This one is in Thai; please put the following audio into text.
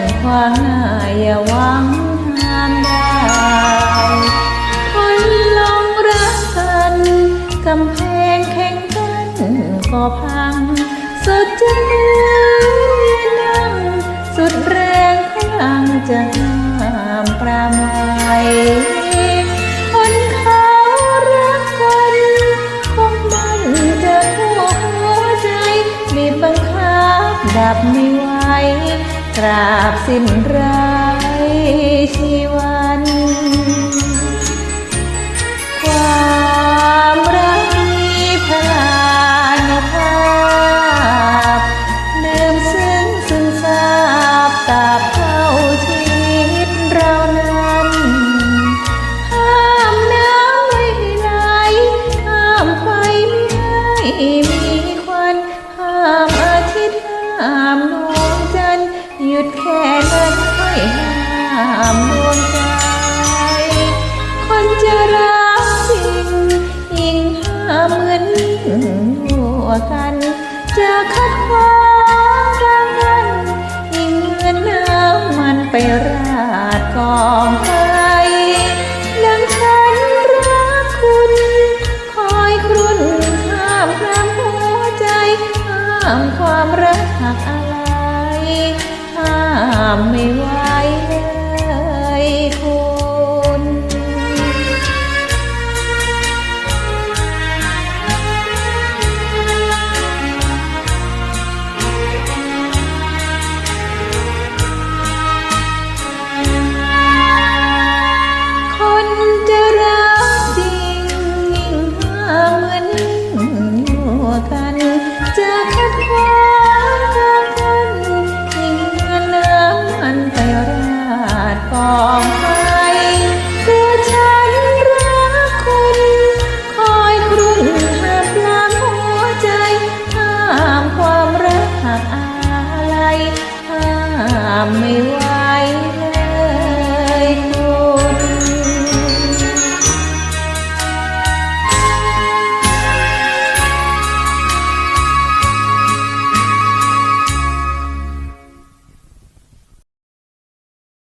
ขันขวางหน้าอย่าหวังห้ามได้คนลองรักกันกำแพงแข่งกันก็พัง สุดจะเหนื่อนั่งสุดแรงพลังจะห้ามปรามารักกันคงมันจะหัว ตราบสิ้นไรชีวัน ความรักมีพลานุภาพลืมซึ้งซึมซาบตาบเท่าชีวิตเรานั้นห้ามน้ำไม่ไหลห้ามไฟไม่ให้มีควันห้ามอาทิตย์ห้ามน หยุดแค่นั้นให้ห้ามดวงใจคนจะรักจริงยิ่งห้ามเหมือนยิ่งหัวกันจะคัดคว้างกลางกันยิ่งเหมือนน้ำมันไปราดกองไฟดังฉันรักคุณ คอยครุ่นห้ามพรามหัวใจห้ามความรักหักอะไร ห้ามไม่ไหวเลยคุณคนจะรักจริงยิ่งห่ามเหมือนยิ่งยั่กันจะ ดกองไฟคือฉันรักคุณ คอยครุ่นหากล้างหัวใจห้ามความรักหักอาลัยห้ามไม่